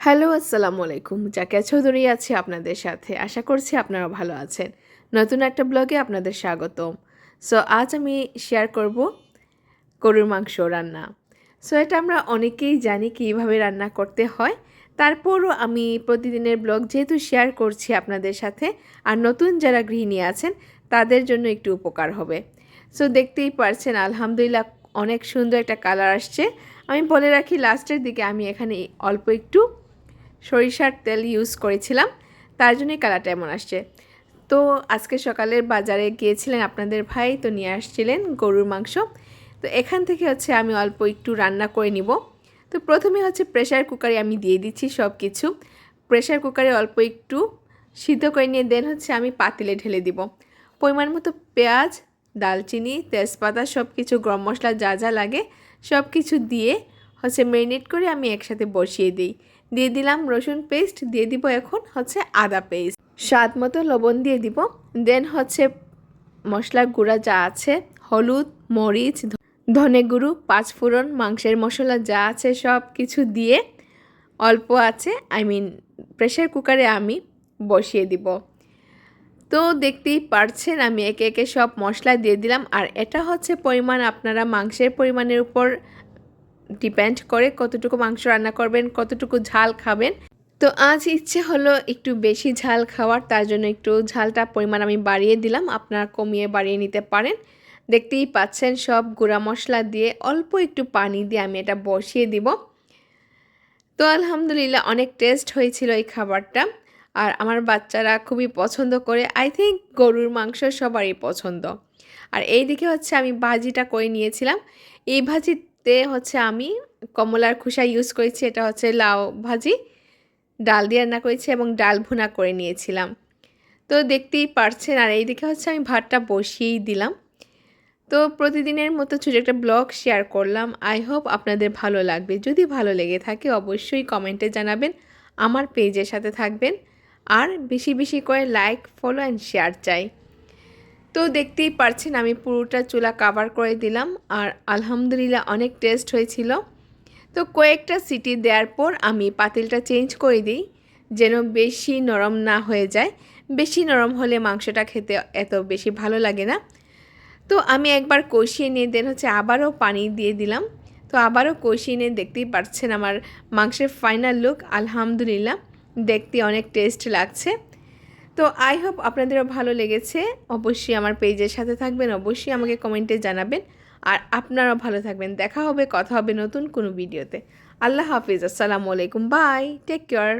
Hello, আসসালামু আলাইকুম। জাকিয়া চৌধুরী আছি আপনাদের সাথে। আশা করছি আপনারা ভালো আছেন। নতুন একটা ব্লগে আপনাদের স্বাগতম। সো আজ আমি শেয়ার করব গরুর মাংস রান্না। সো এটা আমরা অনেকেই জানি কীভাবে রান্না করতে হয়। তারপরও আমি প্রতিদিনের ব্লগ যেহেতু শেয়ার করছি আপনাদের সাথে, আর নতুন যারা গৃহিণী আছেন, তাদের জন্য একটু উপকার হবে। সো দেখতেই পারছেন, আলহামদুলিল্লাহ অনেক সুন্দর একটা কালার আসছে। আমি বলে রাখি লাস্টের দিকে আমি এখানে অল্প একটু সরিষার তেল ইউজ করেছিলাম, তার জন্যই কালারটা এমন আসছে। তো আজকে সকালের বাজারে গিয়েছিলেন আপনাদের ভাই, তো নিয়ে আসছিলেন গরুর মাংস। তো এখান থেকে হচ্ছে আমি অল্প একটু রান্না করে নিব। তো প্রথমে হচ্ছে প্রেশার কুকারে আমি দিয়ে দিচ্ছি সব কিছু প্রেশার কুকারে অল্প একটু সিদ্ধ করে নিয়ে দেন হচ্ছে আমি পাতিলে ঢেলে দিব। পরিমাণ মতো পেঁয়াজ, দালচিনি, তেজপাতা সব কিছু গরম মশলা যা যা লাগে সব কিছু দিয়ে হচ্ছে ম্যারিনেট করে আমি একসাথে বসিয়ে দিই। দিয়ে দিলাম রসুন পেস্ট দিয়ে দিব এখন হচ্ছে আদা পেস্ট স্বাদ মতো লবণ দিয়ে দিব। দেন হচ্ছে মশলা গুঁড়া যা আছে, হলুদ, মরিচ ধনে গুঁড়ো, পাঁচফোড়ন, মাংসের মশলা যা আছে সব কিছু দিয়ে অল্প আছে আই মিন প্রেশার কুকারে আমি বসিয়ে দিব। তো দেখতেই পারছেন আমি একে একে সব মশলা দিয়ে দিলাম। আর এটা হচ্ছে পরিমাণ, আপনারা মাংসের পরিমাণের উপর ডিপেন্ড করে কতটুকু মাংস রান্না করবেন, কতটুকু ঝাল খাবেন। তো আজ ইচ্ছে হলো একটু বেশি ঝাল খাওয়ার, তার জন্য একটু ঝালটা পরিমাণ আমি বাড়িয়ে দিলাম, আপনারা কমিয়ে বাড়িয়ে নিতে পারেন। দেখতেই পাচ্ছেন সব গুঁড়া মশলা দিয়ে অল্প একটু পানি দিয়ে আমি এটা বসিয়ে দিব। তো আলহামদুলিল্লাহ অনেক টেস্ট হয়েছিল এই খাবারটা, আর আমার বাচ্চারা খুবই পছন্দ করে আই থিঙ্ক গরুর মাংস সবারই পছন্দ। আর এই দিকে হচ্ছে আমি ভাজিটা করে নিয়েছিলাম। এই ভাজিতে হচ্ছে আমি কমলার খোসা ইউজ করেছি, এটা হচ্ছে লাউ ভাজি। ডাল দিয়ে রান্না করেছি এবং ডাল ভুনা করে নিয়েছিলাম। তো দেখতেই পারছেন, আর এই দিকে হচ্ছে আমি ভাতটা বসিয়েই দিলাম। তো প্রতিদিনের মতো ছোটো একটা ব্লগ শেয়ার করলাম। আই হোপ আপনাদের ভালো লাগবে। যদি ভালো লেগে থাকে, অবশ্যই কমেন্টে জানাবেন, আমার পেজের সাথে থাকবেন। আর বেশি বেশি করে লাইক ফলো অ্যান্ড শেয়ার চাই। তো দেখতেই পারছেন, আমি পুরোটা চুলা কাভার করে দিলাম আর আলহামদুলিল্লাহ অনেক টেস্ট হয়েছিল। তো কয়েকটা সিটি দেওয়ার পর আমি পাতিলটা চেঞ্জ করে দিই, যেন বেশি নরম না হয়ে যায়। বেশি নরম হলে মাংসটা খেতে এত বেশি ভালো লাগে না। তো আমি একবার কষিয়ে নিয়ে দেন হচ্ছে আবারও পানি দিয়ে দিলাম। তো আবারও কষিয়ে নিয়ে দেখতেই পাচ্ছেন আমার মাংসের ফাইনাল লুক আলহামদুলিল্লাহ। দেখতে অনেক টেস্ট লাগছে। তো আই হোপ আপনাদেরও ভালো লেগেছে। অবশ্যই আমার পেজের সাথে থাকবেন, অবশ্যই আমাকে কমেন্টে জানাবেন। আর আপনারাও ভালো থাকবেন। দেখা হবে, কথা হবে নতুন কোনো ভিডিওতে। আল্লাহ হাফিজ, আসসালামু আলাইকুম বাই টেক কেয়ার